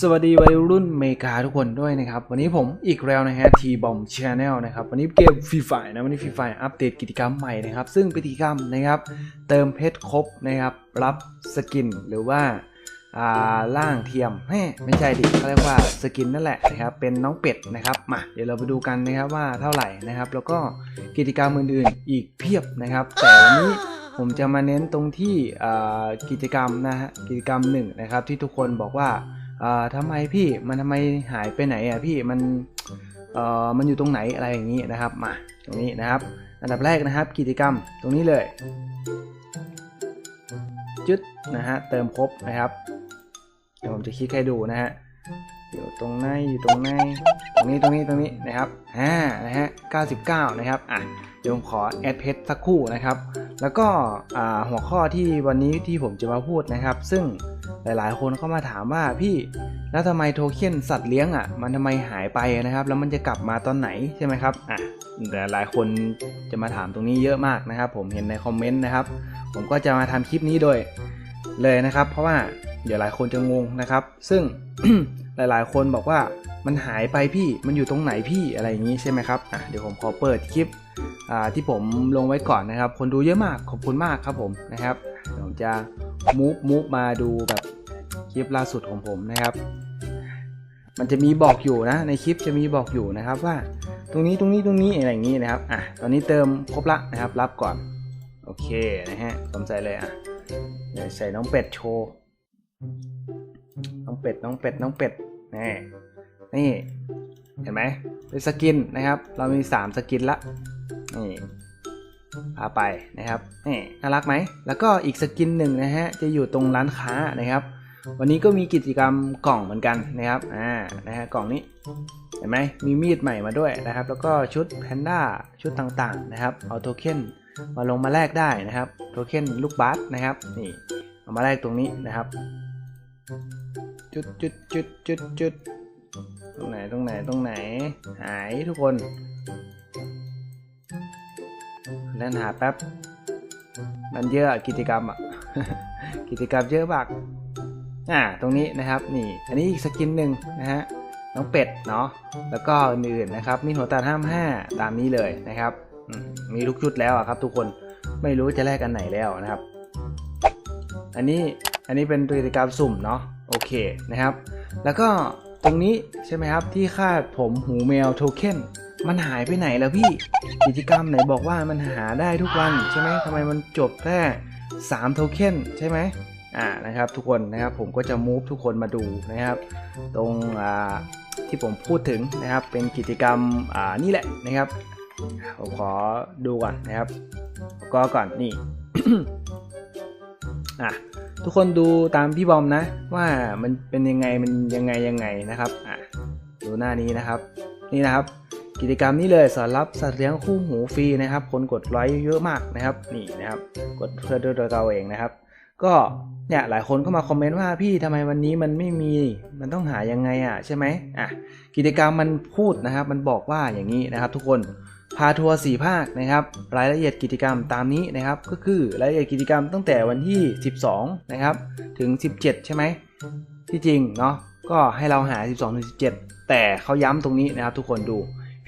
สวัสดีวัยรุ่นเมกาทุกคนด้วยนะครับ วันนี้ผมอีกแล้วนะฮะทีบอมชาแนลนะครับ วันนี้เกมฟรีไฟนะ วันนี้ฟรีไฟอัปเดตกิจกรรมใหม่นะครับ ซึ่งกิจกรรมนะครับ เติมเพชรครบนะครับ รับสกินหรือว่าอ่าล่างเทียมแม่ไม่ใช่ดิเขาเรียกว่าสกินนั่นแหละนะครับ เป็นน้องเป็ดนะครับมาเดี๋ยวเราไปดูกันนะครับว่าเท่าไหร่นะครับ แล้วก็กิจกรรมอื่นๆ อีกเพียบนะครับ แต่วันนี้ผมจะมาเน้นตรงที่อ่ากิจกรรมนะฮะกิจกรรมหนึ่งนะครับที่ทุกคนบอกว่า อ่าทำไมพี่มันทำไมหายไปไหนอะพี่มันเอ่อมันอยู่ตรงไหนอะไรอย่างนี้นะครับมาตรงนี้นะครับ อันดับแรกนะครับ กิจกรรมตรงนี้เลยจุดนะฮะเติมครบนะครับเดี๋ยวผมจะคลิกให้ดูนะฮะอยู่ตรงไหนอยู่ตรงไหนตรงนี้ตรงนี้ตรงนี้นะครับอ่านะฮะ99 นะครับอะเดี๋ยวผมขอแอดเพจสักครู่นะครับ แล้วก็หัวข้อที่วันนี้ที่ผมจะมาพูดนะครับ ซึ่ง หลายๆ คนเข้ามาถามว่าพี่แล้วทำไมโทเค็นสัตว์เลี้ยงอะ มันทำไมหายไปนะครับ แล้วมันจะกลับมาตอนไหนใช่ไหมครับอะแต่หลายคนจะมาถามตรงนี้เยอะมากนะครับ ผมเห็นในคอมเมนต์นะครับ ผมก็จะมาทำคลิปนี้โดยเลยนะครับ เพราะว่าเดี๋ยวหลายคนจะงงนะครับ ซึ่งหลายๆ คนบอกว่ามันหายไปพี่มันอยู่ตรงไหนพี่อะไรอย่างนี้ใช่ไหมครับอะเดี๋ยวผมขอเปิดคลิปที่ผมลงไว้ก่อนนะครับ คนดูเยอะมากขอบคุณมากครับผมนะครับผมจะ มูฟมูฟมาดูแบบคลิปล่าสุดของผมนะครับ มันจะมีบอกอยู่นะ ในคลิปจะมีบอกอยู่นะครับว่า ตรงนี้ตรงนี้ตรงนี้อะไรอย่างนี้นะครับ อะ ตอนนี้เติมครบละนะครับ รับก่อน โอเคนะฮะผมใส่เลยอะเดี๋ยวใส่น้องเป็ดโชว์ น้องเป็ดน้องเป็ดน้องเป็ด นี่ นี่ เห็นไหมเป็นสกินนะครับ เรามี 3 สกินละ นี่ พาไปนะครับนี่น่ารักไหม แล้วก็อีกสกินหนึ่งนะฮะจะอยู่ตรงร้านค้านะครับ วันนี้ก็มีกิจกรรมกล่องเหมือนกันนะครับอ่านะฮะกล่องนี้เห็นไหมมีมีดใหม่มาด้วยนะครับ แล้วก็ชุดแพนด้าชุดต่างๆนะครับเอาโทเค็นมาลงมาแลกได้นะครับโทเค็นลูกบาสนะครับนี่เอามาแลกตรงนี้นะครับ จุดจุดจุดจุดจุดตรงไหนตรงไหนตรงไหนหายทุกคน เล่นหาแป๊บ มันเยอะกิจกรรมอะ กิจกรรมเยอะมากอ่า ตรงนี้นะครับ นี่ อันนี้อีกสกินหนึ่งนะฮะ น้องเป็ดเนาะ แล้วก็อื่นๆนะครับ มีหัวตาห้ามห้าตามนี้เลยนะครับ มีทุกชุดแล้วอะครับ ทุกคน ไม่รู้จะแลกกันไหนแล้วนะครับ อันนี้ อันนี้เป็นกิจกรรมสุ่มเนาะ โอเคนะครับ แล้วก็ตรงนี้ใช่ไหมครับที่คาดผมหูแมวโทเค็น มันหายไปไหนแล้วพี่ กิจกรรมไหนบอกว่ามันหาได้ทุกวันใช่ไหมทำไมมันจบแค่3โทเค็นใช่ไหมอ่านะครับทุกคนนะครับผมก็จะมูฟทุกคนมาดูนะครับ ตรงอ่าที่ผมพูดถึงนะครับเป็นกิจกรรมอ่านี่แหละนะครับผมขอดูก่อนนะครับ ก็ก่อนนี่อะทุกคนดูตามพี่บอมนะ ว่ามันเป็นยังไงมันยังไงยังไงนะครับอะดูหน้านี้นะครับ นี่นะครับ กิจกรรมนี้เลยสอนรับสัตว์เลี้ยงคู่หูฟรีนะครับ คนกดไลค์เยอะมากนะครับนี่นะครับ กดเพื่อด้วยตัวเราเองนะครับ ก็เนี่ยหลายคนก็มาคอมเมนต์ว่าพี่ทำไมวันนี้มันไม่มีมันต้องหายังไงอะใช่ไหมอะกิจกรรมมันพูดนะครับ มันบอกว่าอย่างนี้นะครับ ทุกคนพาทัวร์สี่ภาคนะครับ รายละเอียดกิจกรรมตามนี้นะครับ ก็คือรายละเอียดกิจกรรมตั้งแต่วันที่ 12 นะครับ ถึง 17 ใช่ไหมที่จริงเนาะก็ให้เราหา 12ถึง17 แต่เขาย้ำตรงนี้นะครับ ทุกคนดู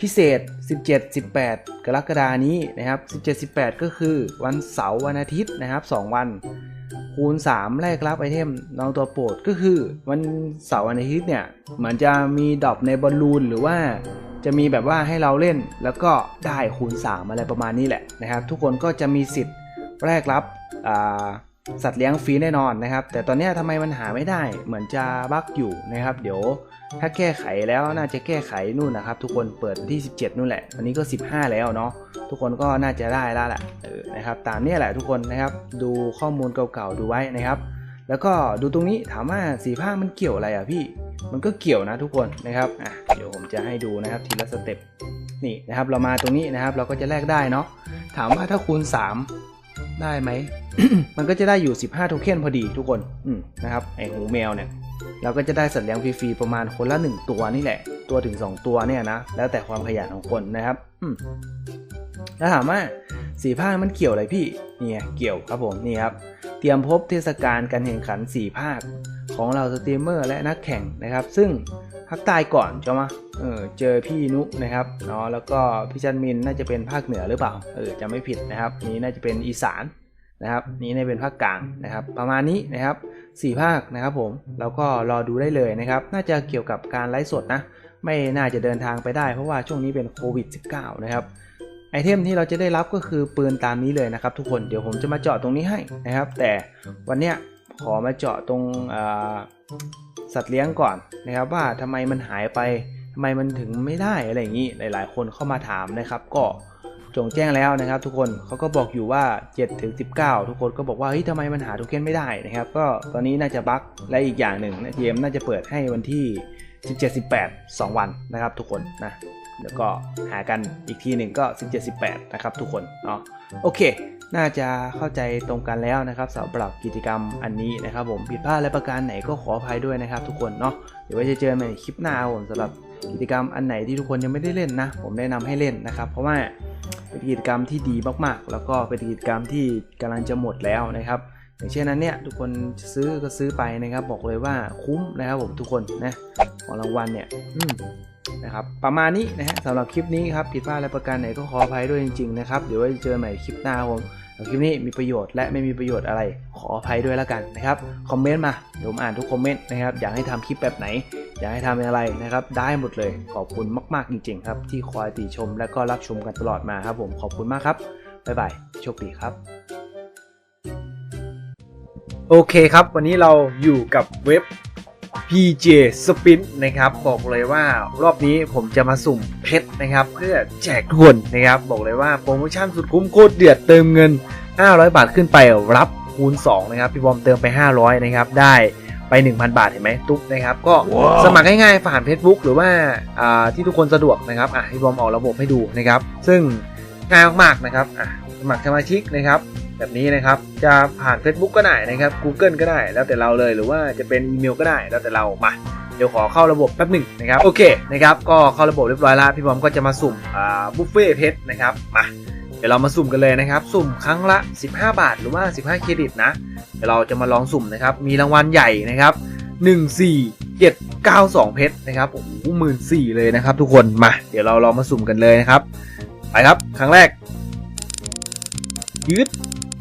พิเศษ 17 18 กรกฎานี้นะครับ 17 18 ก็คือวันเสาร์วันอาทิตย์นะครับ 2 วัน คูณ 3แลกรับไอเทมน้องตัวโปรดก็คือวันเสาร์วันอาทิตย์เนี่ยเหมือนจะมีดรอปในบอลลูนหรือว่าจะมีแบบว่าให้เราเล่นแล้วก็ได้คูณ 3 อะไรประมาณนี้แหละนะครับ ทุกคนก็จะมีสิทธิ์แลกรับสัตว์เลี้ยงฟรีแน่นอนนะครับ แต่ตอนนี้ทำไมมันหาไม่ได้เหมือนจะบั๊กอยู่นะครับ เดี๋ยว ถ้าแก้ไขแล้วน่าจะแก้ไขนู่นนะครับ ทุกคนเปิดที่ 17 นู่นแหละวันนี้ก็ 15 แล้วเนาะทุกคนก็น่าจะได้แล้วแหละเออนะครับตามนี้แหละทุกคนนะครับดูข้อมูลเก่าๆดูไว้นะครับ แล้วก็ดูตรงนี้ถามว่าสีผ้ามันเกี่ยวอะไรอะพี่ มันก็เกี่ยวนะทุกคนนะครับอะเดี๋ยวผมจะให้ดูนะครับทีละสเต็ปนี่นะครับเรามาตรงนี้นะครับเราก็จะแลกได้เนาะถามว่าถ้าคูณ 3 ได้ไหม มันก็จะได้อยู่ 15 โทเค็นพอดีทุกคนอืมนะครับไอหูแมวเนี่ย เราก็จะได้สัตว์เลี้ยงฟรีๆประมาณคนละ 1 ตัวนี่แหละ ตัวถึง 2 ตัวเนี่ยนะ แล้วแต่ความขยันของคนนะครับอืมแล้วถามว่าสีภาคมันเกี่ยวอะไรพี่เนี่ยเกี่ยวครับผมนี่ครับ เตรียมพบเทศกาลการแข่งขันสีภาคของเราสตรีมเมอร์และนักแข่งนะครับ ซึ่งภาคใต้ก่อนใช่ไหมเออเจอพี่นุนะครับเนาะแล้วก็พี่จันมินน่าจะเป็นภาคเหนือหรือเปล่าเออจะไม่ผิดนะครับ นี้น่าจะเป็นอีสาน นะครับนี้น่าจะเป็นภาคกลางนะครับ ประมาณนี้นะครับสี่ภาคนะครับผมแล้วก็รอดูได้เลยนะครับ น่าจะเกี่ยวกับการไลฟ์สดนะ ไม่น่าจะเดินทางไปได้เพราะว่าช่วงนี้เป็นโควิด -19 นะครับไอเทมที่เราจะได้รับก็คือปืนตามนี้เลยนะครับ ทุกคนเดี๋ยวผมจะมาเจาะตรงนี้ให้นะครับ แต่วันเนี้ยขอมาเจาะตรงอ่าสัตว์เลี้ยงก่อนนะครับ ว่าทำไมมันหายไปทำไมมันถึงไม่ได้อะไรอย่างนี้หลาย ๆ คนเข้ามาถามนะครับ ก็ จงแจ้งแล้วนะครับ ทุกคนเขาก็บอกอยู่ว่า 7 ถึง 19 ทุกคนก็บอกว่าเฮ้ยทำไมมันหาโทเค็นไม่ได้นะครับ ก็ตอนนี้น่าจะบั๊กและอีกอย่างหนึ่งเกมน่าจะเปิดให้วันที่ 17 18 2 วันนะครับ ทุกคนนะแล้วก็หากันอีกทีหนึ่งก็ 17 18 นะครับ ทุกคนเนาะโอเค น่าจะเข้าใจตรงกันแล้วนะครับสำหรับกิจกรรมอันนี้นะครับ ผมผิดพลาดและประการไหนก็ขออภัยด้วยนะครับ ทุกคนเนาะเดี๋ยวไว้จะเจอกันใหม่คลิปหน้าผมสำหรับกิจกรรมอันไหนที่ทุกคนยังไม่ได้เล่นนะ ผมแนะนำให้เล่นนะครับ เพราะว่า เป็นกิจกรรมที่ดีมากๆ แล้วก็เป็นกิจกรรมที่กำลังจะหมดแล้วนะครับ อย่างเช่นนั้นเนี่ยทุกคนซื้อก็ซื้อไปนะครับ บอกเลยว่าคุ้มนะครับผมทุกคนนะของรางวัลเนี่ยนะครับประมาณนี้นะฮะสำหรับคลิปนี้ครับผิดพลาดและประการไหนก็ขออภัยด้วยจริงๆนะครับเดี๋ยวไว้เจอใหม่คลิปหน้าผมคลิปนี้มีประโยชน์และไม่มีประโยชน์อะไรขออภัยด้วยแล้วกันนะครับคอมเมนต์มาเดี๋ยวผมอ่านทุกคอมเมนต์นะครับอยากให้ทำคลิปแบบไหน อยากให้ทำอะไรนะครับ ได้หมดเลยขอบคุณมาก ๆ จริง ๆ ครับ ที่คอยติชมและก็รับชมกันตลอดมาครับ ผมขอบคุณมากครับบ๊ายบายโชคดีครับ โอเคครับ วันนี้เราอยู่กับเว็บ PJ Spin นะครับ บอกเลยว่ารอบนี้ผมจะมาสุ่มเพชรนะครับ เพื่อแจกทุกคนนะครับ บอกเลยว่าโปรโมชั่นสุดคุ้มโคตรเดือดเติมเงิน 500 บาทขึ้นไปรับคูณ 2 นะครับ พี่บอมเติมไป 500 นะครับ ได้ ไป 1,000 บาทเห็นไหมตุ๊กนะครับ ก็ Wow สมัครง่ายๆผ่าน Facebook หรือว่าอ่าที่ทุกคนสะดวกนะครับอะพี่บอมออกระบบให้ดูนะครับ ซึ่งง่ายมากๆนะครับอะสมัครสมาชิกนะครับ แบบนี้นะครับจะผ่าน Facebook ก็ได้นะครับ Google ก็ได้แล้วแต่เราเลยหรือว่าจะเป็นอีเมลก็ได้แล้วแต่เรามาเดี๋ยวขอเข้าระบบแป๊บหนึ่งนะครับโอเคนะครับก็เข้าระบบเรียบร้อยแล้วพี่บอมก็จะมาสุ่มอ่าบุฟเฟ่เพชรนะครับมา เดี๋ยวเรามาสุ่มกันเลยนะครับ สุ่มครั้งละ 15 บาทหรือว่า 15 เครดิตนะ เดี๋ยวเราจะมาลองสุ่มนะครับ มีรางวัลใหญ่นะครับ 1 4 7 9 2 เพชรนะครับ โอ้โหหมื่นสี่เลยนะครับ ทุกคน มา เดี๋ยวเราลองมาสุ่มกันเลยนะครับ ไปครับ ครั้งแรกยืด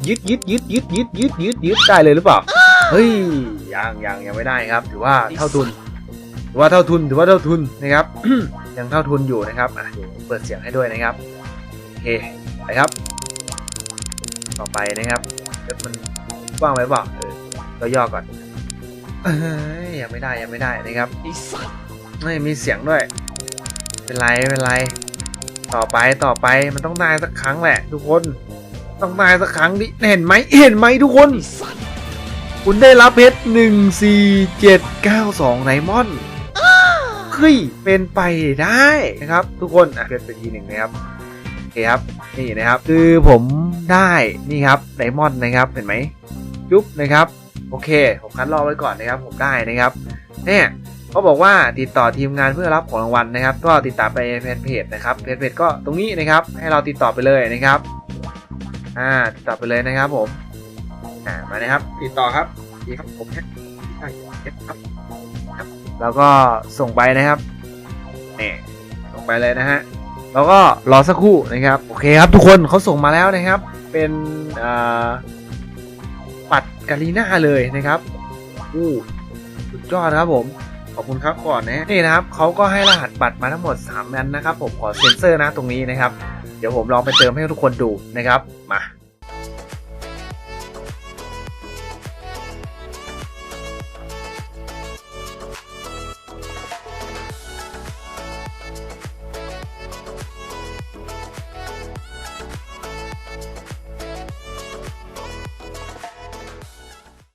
ยึดยึดยึดยึดยึดยึดยึดยึดได้เลยหรือเปล่า เฮ้ย ยังยังยังไม่ได้ครับ ถือว่าเท่าทุน ถือว่าเท่าทุน ถือว่าเท่าทุนนะครับ ยังเท่าทุนอยู่นะครับ อะเดี๋ยวเปิดเสียงให้ด้วยนะครับ โอเค ไปครับ ต่อไปนะครับเดี๋ยวมันว่างไว้เปล่าเออก็ย่อก่อนเอ้ยยังไม่ได้ยังไม่ได้นะครับไอ้สัตว์ไม่มีเสียงด้วย เป็นไรเป็นไร ต่อไปต่อไปมันต้องได้สักครั้งแหละ ทุกคน ต้องได้สักครั้งดิเห็นไหมเห็นไหมทุกคน คุณได้รับเพชรหนึ่งสี่เจ็ดเก้าสองไนมอนเฮ้ยเป็นไปได้นะครับ ทุกคนอะเกิดเป็นทีหนึ่งนะครับ เคครับนี่นะครับ คือผมได้นี่ครับไนมอนด์นะครับเห็นไหมยุบนะครับ โอเค ผมคัดรอไว้ก่อนนะครับ ผมได้นะครับเนี่ยเขาบอกว่าติดต่อทีมงานเพื่อรับของรางวัลนะครับ ก็ติดต่อไปแฟนเพจนะครับแฟนเพจก็ตรงนี้นะครับ ให้เราติดต่อไปเลยนะครับอ่าติดต่อไปเลยนะครับผมอ่ามานะครับ ติดต่อครับดีครับผมแค่ครับครับแล้วก็ส่งไปนะครับนี่ส่งไปเลยนะฮะ แล้วก็รอสักครู่นะครับโอเคครับทุกคนเขาส่งมาแล้วนะครับ เป็นปัดกาลีน่าเลยนะครับอู้สุดยอดครับผมขอบคุณครับก่อนนะนี่นะครับเขาก็ให้รหัสบัตรมาทั้งหมด3นันนะครับ ผมขอเซ็นเซอร์นะตรงนี้นะครับ เดี๋ยวผมลองไปเติมให้ทุกคนดูนะครับมา